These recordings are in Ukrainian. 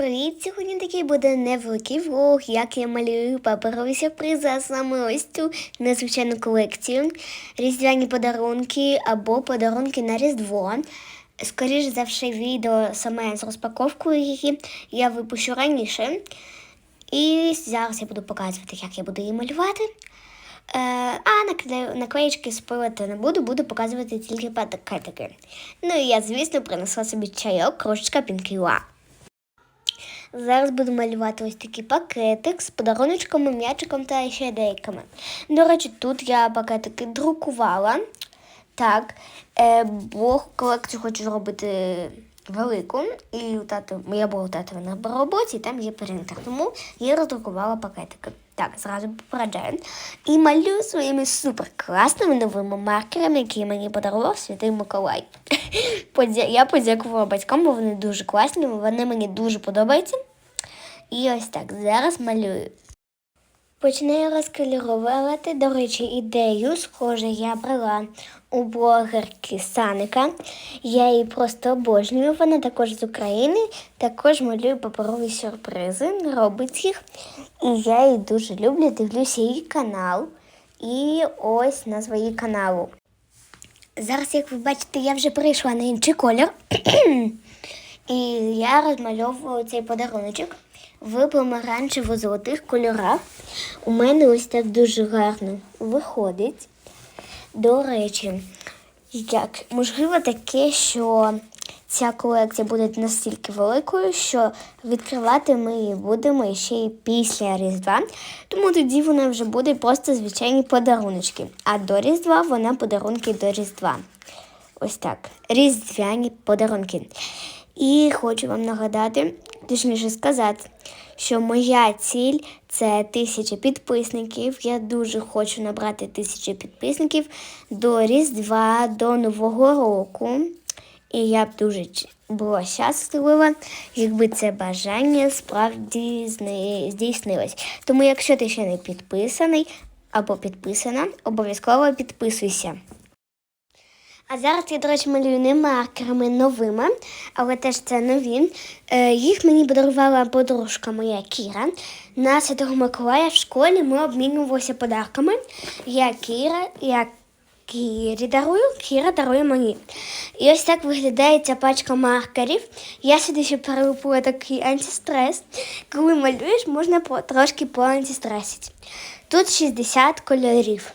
привіт! Сьогодні такий буде невеликий влог, як я малюю паперові сюрпризи, а саме ось цю незвичайну колекцію. Різдвяні подарунки або подарунки на Різдво. Скоріше за все, відео саме з розпаковкою її я випущу раніше. І зараз я буду показувати, як я буду її малювати. Е, а накле... наклеїчки спилити не буду, буду показувати тільки пакетики. Ну і я, звісно, принесла собі чайок, кружечка пінкіла. Зараз буду малювати ось такий пакетик з подаруночками, м'ячиком та ще деякими. До речі, тут я пакетики друкувала. Так, е, бо колекцію хочу зробити велику. І у тата, я була у тата на роботі, і там є принтер. Тому я роздрукувала пакетики. Так, зразу попереджаю. І малюю своїми суперкласними новими маркерами, які мені подарував Святий Миколай. Я подякувала батькам, бо вони дуже класні, вони мені дуже подобаються. І ось так, зараз малюю. Починаю розкольоровувати, до речі, ідею, схоже, я брала у блогерки Саника. Я її просто обожнюю. Вона також з України, також малює паперові сюрпризи, робить їх. І я її дуже люблю, дивлюся її канал. І ось назва її каналу. Зараз, як ви бачите, я вже перейшла на інший колір. І я розмальовую цей подаруночок в помаранчево-золотих кольорах. У мене ось так дуже гарно виходить. До речі, як можливо таке, що ця колекція буде настільки великою, що відкривати ми її будемо ще й після Різдва. Тому тоді вона вже буде просто звичайні подаруночки. А до Різдва вона подарунки до Різдва. Ось так. Різдвяні подарунки. І хочу вам нагадати, точніше сказати, що моя ціль це тисяча підписників. Я дуже хочу набрати тисячу підписників до Різдва, до Нового року. І я б дуже була щаслива, якби це бажання справді здійснилось. Тому, якщо ти ще не підписаний або підписана, обов'язково підписуйся. А зараз я, до речі, малюю не маркерами новими, але теж це нові. Е, їх мені подарувала подружка моя Кіра. На Святого Миколая в школі ми обмінювалися подарками. Я Кіра, я Кірі дарую, Кіра дарує мені. І ось так виглядає ця пачка маркерів. Я сюди ще перелупила такий антистрес. Коли малюєш, можна трошки поантистресити. Тут 60 кольорів.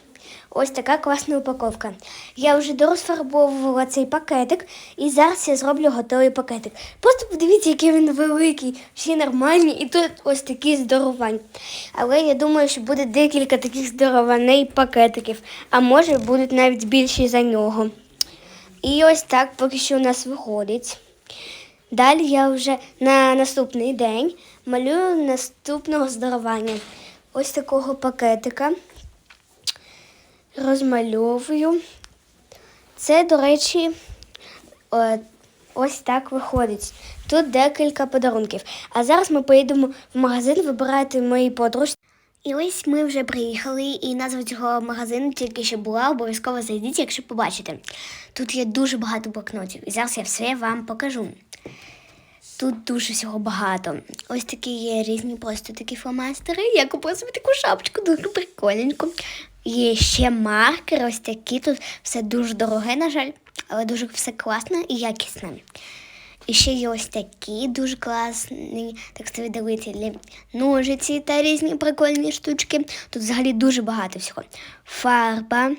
Ось така класна упаковка. Я вже дорозфарбовувала цей пакетик, і зараз я зроблю готовий пакетик. Просто подивіться, який він великий, всі нормальні, і тут ось такі здоровань. Але я думаю, що буде декілька таких здорованей пакетиків, а може будуть навіть більші за нього. І ось так поки що у нас виходить. Далі я вже на наступний день малюю наступного здоровання. Ось такого пакетика розмальовую. Це, до речі, е, ось так виходить. Тут декілька подарунків. А зараз ми поїдемо в магазин вибирати мої подружці. І ось ми вже приїхали, і назва цього магазину тільки що була. Обов'язково зайдіть, якщо побачите. Тут є дуже багато блокнотів, і зараз я все вам покажу. Тут дуже всього багато. Ось такі є різні просто такі фломастери. Я купила собі таку шапочку, дуже прикольненько. Є ще маркери, ось такі. Тут все дуже дороге, на жаль, але дуже все класне і якісне. І ще є ось такі дуже класні текстові ножиці та різні прикольні штучки. Тут взагалі дуже багато всього. Фарба.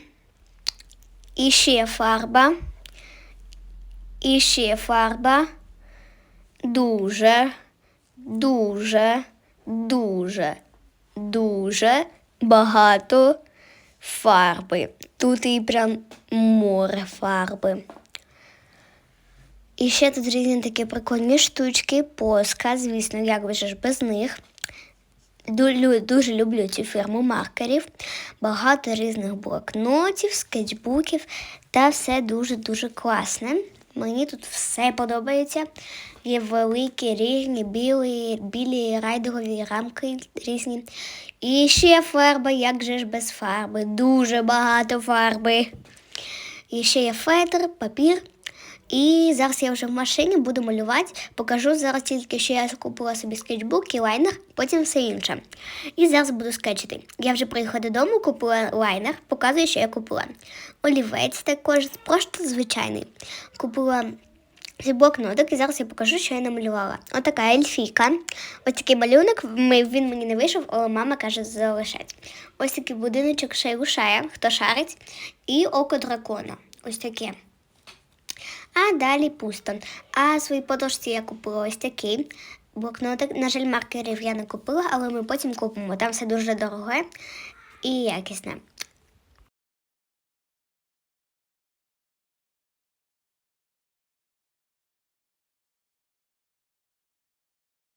І ще фарба. І ще фарба дуже, дуже, дуже, дуже багато фарби. Тут і прям море фарби. І ще тут різні такі прикольні штучки, поска, звісно, як би ж без них. Дуже люблю цю фірму маркерів. Багато різних блокнотів, скетчбуків та все дуже-дуже класне. Мені тут все подобається. Є великі, різні, білі, білі райдерові рамки різні. І ще фарба, як же ж без фарби. Дуже багато фарби. І ще є фетр, папір. І зараз я вже в машині буду малювати. Покажу зараз тільки, що я купила собі скетчбук і лайнер, потім все інше. І зараз буду скетчити. Я вже приїхала додому, купила лайнер, показую, що я купила. Олівець також, просто звичайний. Купила блокнотик, і зараз я покажу, що я намалювала. Отака ельфійка. Ось такий малюнок. Він мені не вийшов, але мама каже, залишать. Ось такий будиночок шайрушає, хто шарить, і око дракона. Ось таке. А далі пусто. А своїй подушці я купила ось такий блокнотик. На жаль, маркерів я не купила, але ми потім купимо. Там все дуже дороге і якісне.